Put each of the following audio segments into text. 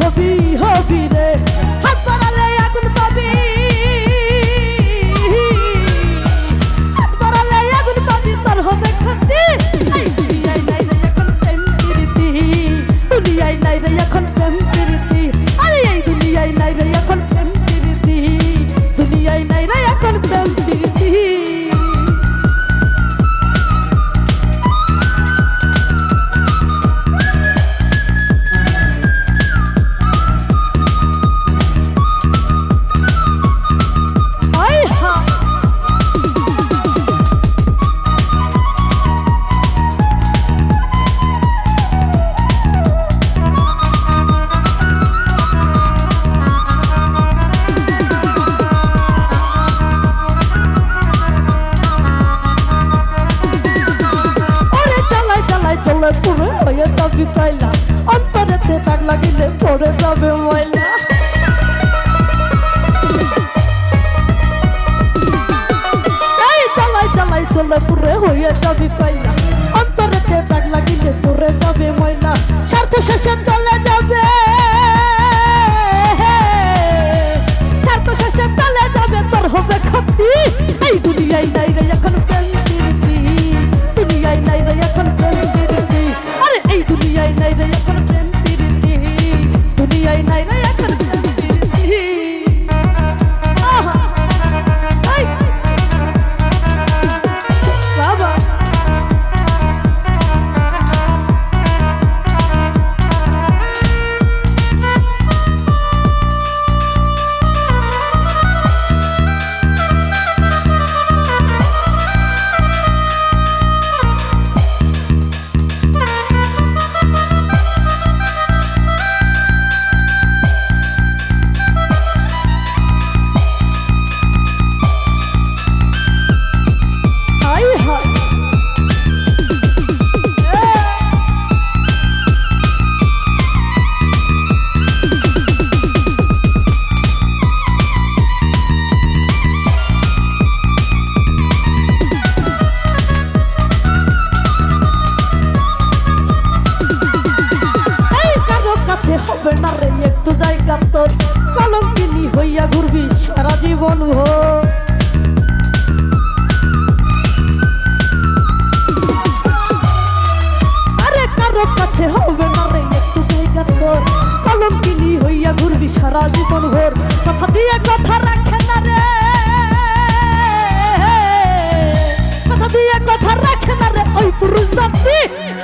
হবি হবি। জীবন হোক। আরে কারও কাছে হবে না রে, একটু জায়গা তোর কলম কিনি হইয়া ঘুরবি সারা জীবন ভোর। কথা দিয়ে কথা রাখে না রে। কথা দিয়ে কথা রাখে না রে, ওই পুরুষ জাতি।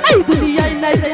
এই দুনিয়ায় নাই রে।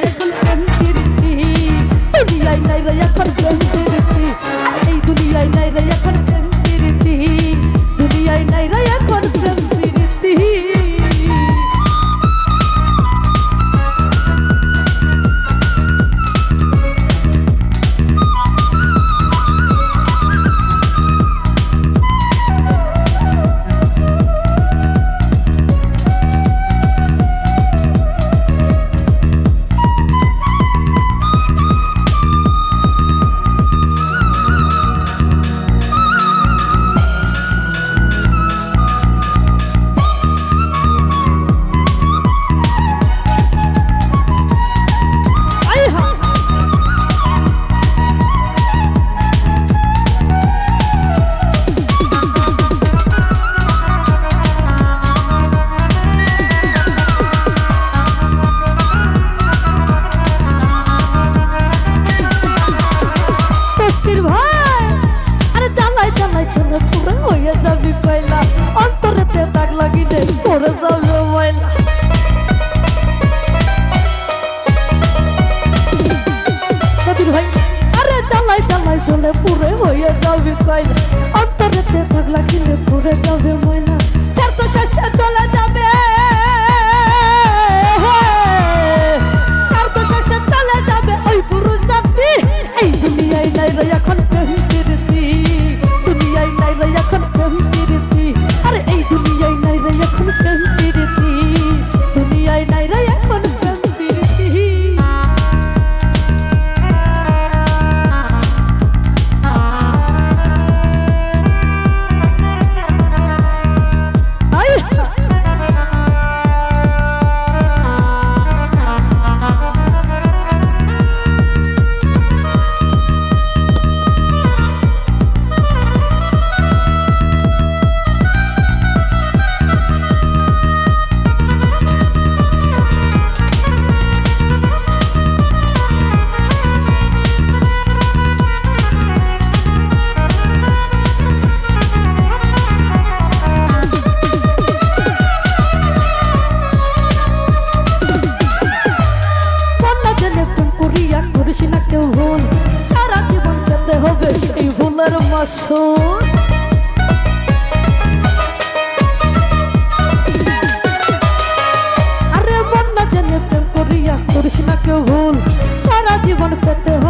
লাগলে পুরে যাবে মন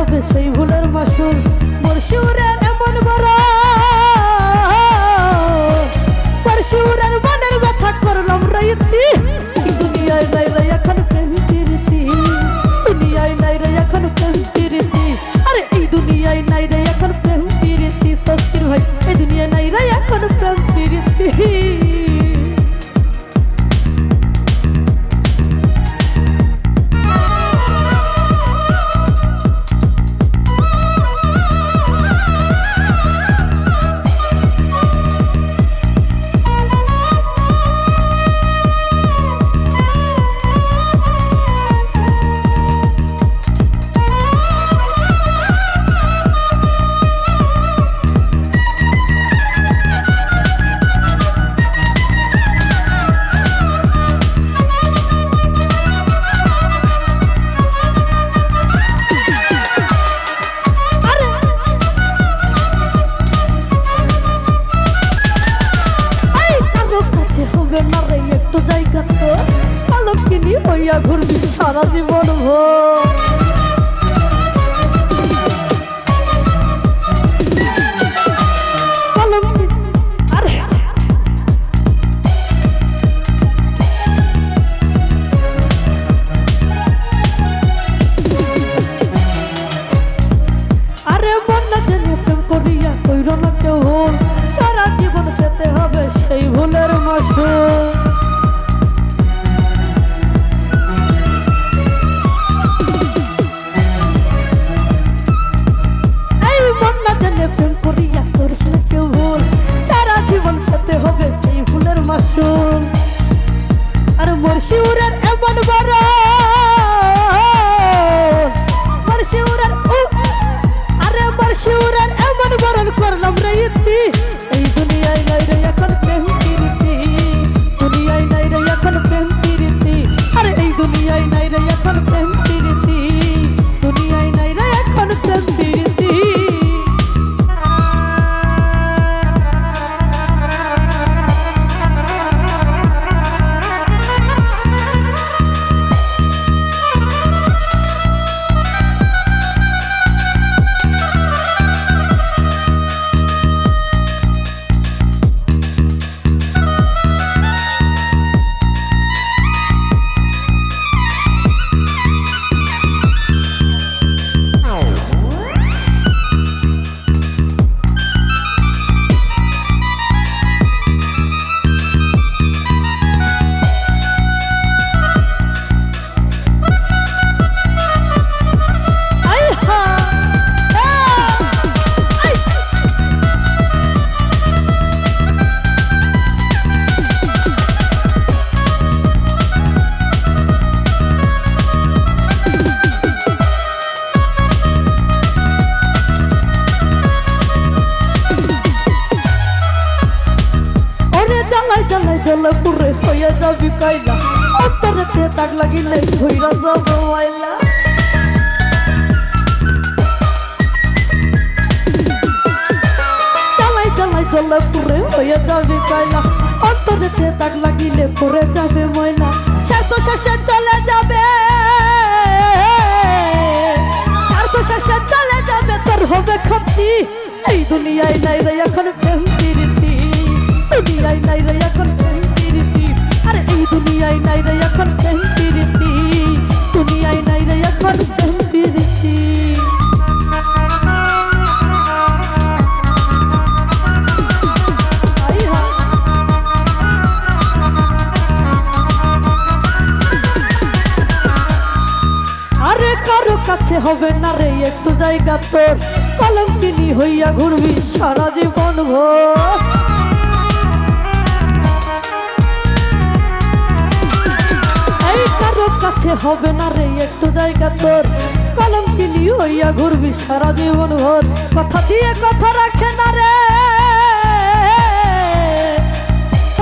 সেই ভুলের মাসুল হইয়া ঘুরবি সারা জীবন ভোর। জ্বালা পুরে হইয়া যাবি কয়লা অন্তরেতে তাক লাগিলে ধইরা যাব ময়লা জ্বালাই জ্বালাই জ্বালা পুরে হইয়া যাবি কয়লা অন্তরেতে তাক লাগিলে পরে যাবে ময়লা। শেষ শেষে চলে যাবে। স্বার্থ শেষে চলে যাবে, তোর হবে ক্ষতি। এই দুনিয়ায় নাই রে এখন প্রেম দুনিয়ায় নাই রে এখন দুনিয়ায় নাই রে এখন প্রেম প্রীতি দুনিয়ায় নাই রে এখন প্রেম হা আরে কারও কাছে হবে না রে একটু জায়গা তোর। কলম কিনি হইয়া ঘুরবি সারা জীবন ভোর। হবে না রে একটু জায়গা তোর। কলম কিনি হইয়া ঘুরবি সারা জীবন ভোর। কথা দিয়ে কথা রাখে না রে।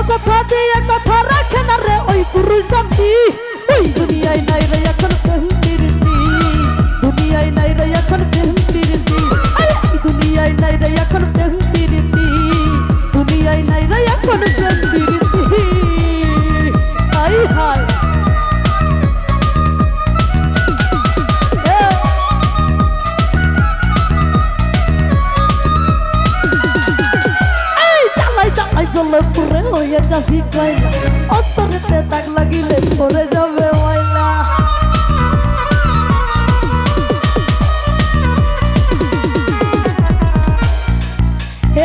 কথা দিয়ে কথা রাখে না রে। ওই পুরুষ জাতি ওই দুনিয়ায় নাই রে এখন অন্তরেতে দাগ লাগিলে পড়ে যাবে ময়লা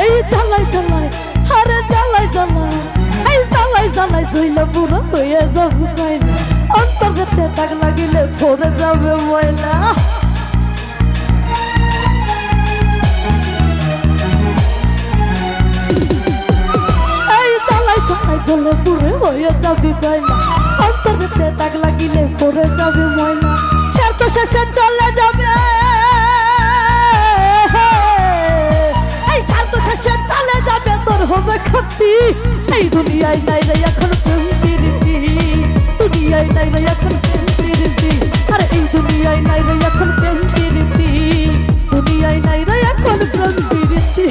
এই জ্বালাই জ্বালাই, আরে জ্বালাই জ্বালাই, এই জ্বালাই জ্বালাই ধুইলে পুরো হয়ে যাবে কয়লা অন্তরেতে দাগ লাগিলে পড়ে যাবে ময়লা হয়ে যাবি দয়লা অন্তরেতে দাগ লাগিলে পড়ে যাবে ময়লা শেষ শেষে চলে যাবে। এই শান্ত শেষে চলে যাবে, তোর হবে ক্ষতি। এই দুনিয়ায় নাই রে এখন প্রেম প্রীতি দুনিয়ায় নাই রে এখন প্রেম প্রীতি আরে এই দুনিয়ায় নাই রে এখন প্রেম প্রীতি দুনিয়ায় নাই রে এখন প্রেম প্রীতি